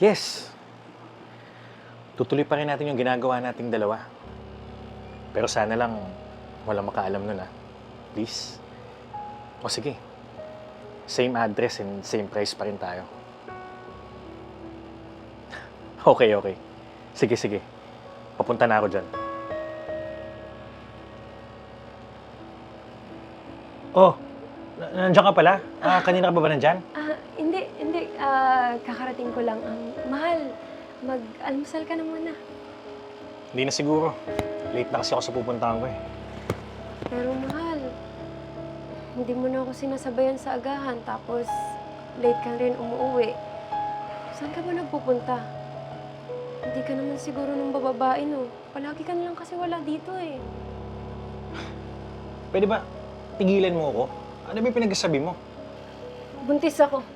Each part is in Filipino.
Yes. Tutuloy pa rin natin yung ginagawa nating dalawa. Pero sana lang walang makaalam nun ah. Please. O sige. Same address and same price pa rin tayo. Okay, okay. Sige, sige. Papunta na ako dyan. Oh, nandiyan ka pala? Ah, kanina ka ba ba nandyan? Ah, hindi, hindi. Ah, kakarating ko lang. Ang mahal, mag-almusal ka na muna. Hindi na siguro. Late na kasi ako sa pupuntahan ko eh. Pero mahal, hindi mo na ako sinasabayan sa agahan. Tapos, late ka rin umuwi. Saan ka ba nagpupunta? Hindi ka naman siguro nung bababae, no? Palagi ka na lang kasi wala dito eh. Pwede ba tigilan mo ako? Ano ba yung pinagsasabi mo? Buntis ako.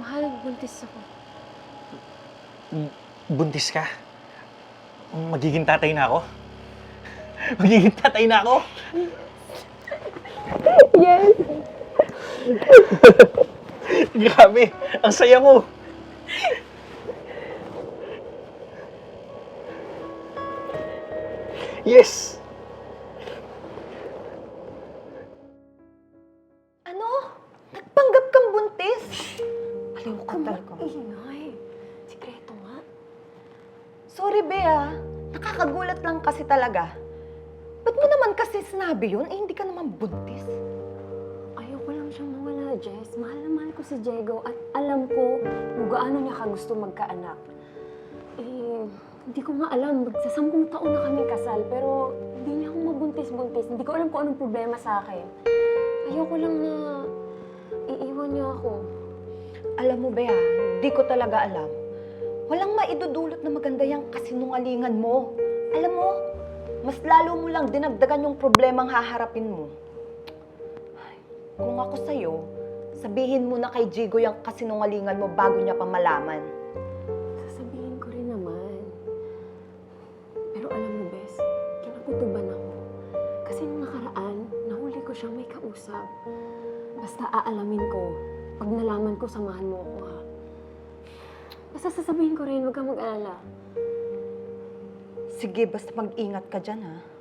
Mahal, buntis ako. Buntis ka? Magiging tatay na ako? Magiging tatay na ako? Yes! Grabe! Ang saya ko! Yes! Aliw ka Kuma- talaga. Ingay. Sikreto nga. Sorry, Bea. Nakakagulat lang kasi talaga. Ba't mo naman kasi sinabi yun? Eh, hindi ka naman buntis. Ayoko lang siyang mawala, Jess. Mahal na mahal ko si Diego at alam ko kung gaano niya ka gusto magkaanak. Eh, hindi ko nga alam. Magsasampung taon na kami kasal, pero hindi niya ako mabuntis-buntis. Hindi ko alam kung anong problema sa akin. Ayoko lang na iiwan niya ako. Alam mo, Bea, hindi ko talaga alam. Walang maidudulot na maganda yung kasinungalingan mo. Alam mo, mas lalo mo lang dinagdagan yung problemang haharapin mo. Ay, Kung ako sa'yo, sabihin mo na kay Jigo yung kasinungalingan mo bago niya pa malaman. Sasabihin ko rin naman. Pero alam mo, Bes, kinakutuban ako. Kasi nung nakaraan, nahuli ko siyang may kausap. Basta aalamin ko, pag nalaman ko, samahan mo ako, ha? Basta sasabihin ko rin, huwag kang mag-alala. Sige, basta mag-ingat ka dyan, ha?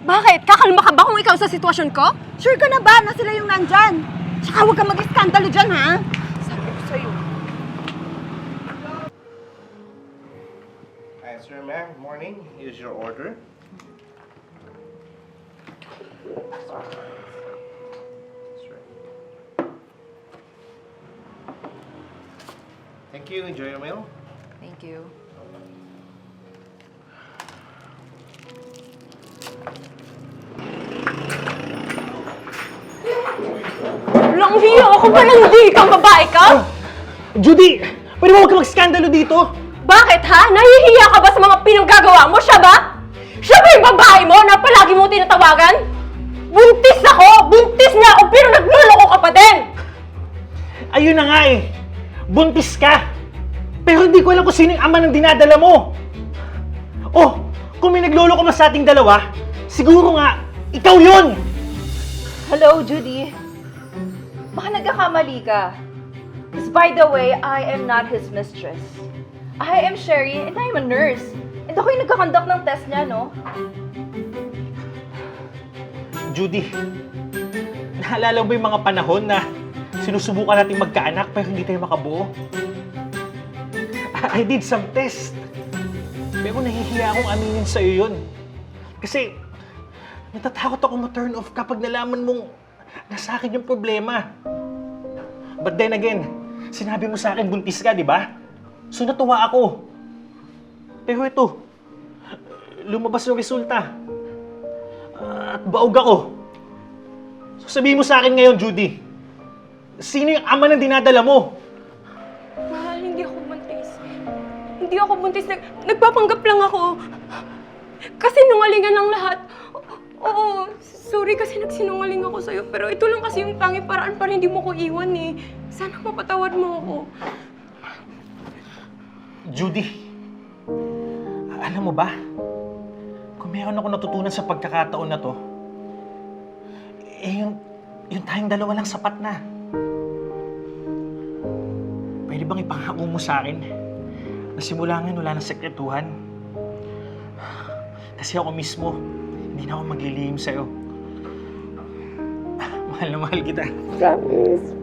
Bakit? Kakalma ka ba kung ikaw sa sitwasyon ko? Sure ka na ba na sila yung nandyan? Tsaka huwag kang mag-iskandalo dyan, ha? Sabi ko sa'yo. Hi, sir, ma'am. Morning. Here's your order. That's right. Thank you. Enjoy your meal. Thank you. Walang hiya ako ba nang hindi kang babae ka? Judy! Pwede mo huwag ka mag-skandalo dito? Bakit ha? Nahihiya ka ba sa mga pinanggagawa mo? Siya ba? Siya ba yung babae mo na palagi mo tinatawagan? Buntis ako! Buntis niya ako pero nagluloko ka pa din! Ayun na nga eh. Buntis ka. Pero hindi ko alam kung sino yung ama ng dinadala mo. Oh, kung may nagloloko ba sa ating dalawa, siguro nga, ikaw yun! Hello, Judy. Baka nagkakamali ka. Because by the way, I am not his mistress. I am Sherry and I'm a nurse. And ako yung nagkakonduct ng test niya, no? Judy, naalala mo yung mga panahon na sinusubukan nating magkaanak pero hindi tayo makabuo? I I did some test. Pero nahihiya akong aminin sa'yo yun. Kasi natatakot ako ma-turn off kapag nalaman mong nasa akin yung problema. But then again, sinabi mo sa akin buntis ka, di ba? So natuwa ako. Pero ito, lumabas yung resulta. At baog ako. So sabihin mo sa akin ngayon, Judy, sino yung ama na dinadala mo? Mahal, hindi ako buntis. Hindi ako buntis. Nag nagpapanggap lang ako. Kasi nungalingan lang lahat. Oo, sorry kasi nagsinungaling ako sa'yo. Pero ito lang kasi yung tangi paraan para hindi mo ko iwan eh. Sana mapatawad mo ako. Judy, alam mo ba, kung meron ako natutunan sa pagkakataon na to, eh yung, yung tayong dalawa lang sapat na. Pwede bang ipangako mo sa akin na simula ngayon wala ng sekretuhan? Kasi ako mismo, hindi na ako maglilihim sa'yo. Mahal na mahal kita. Promise.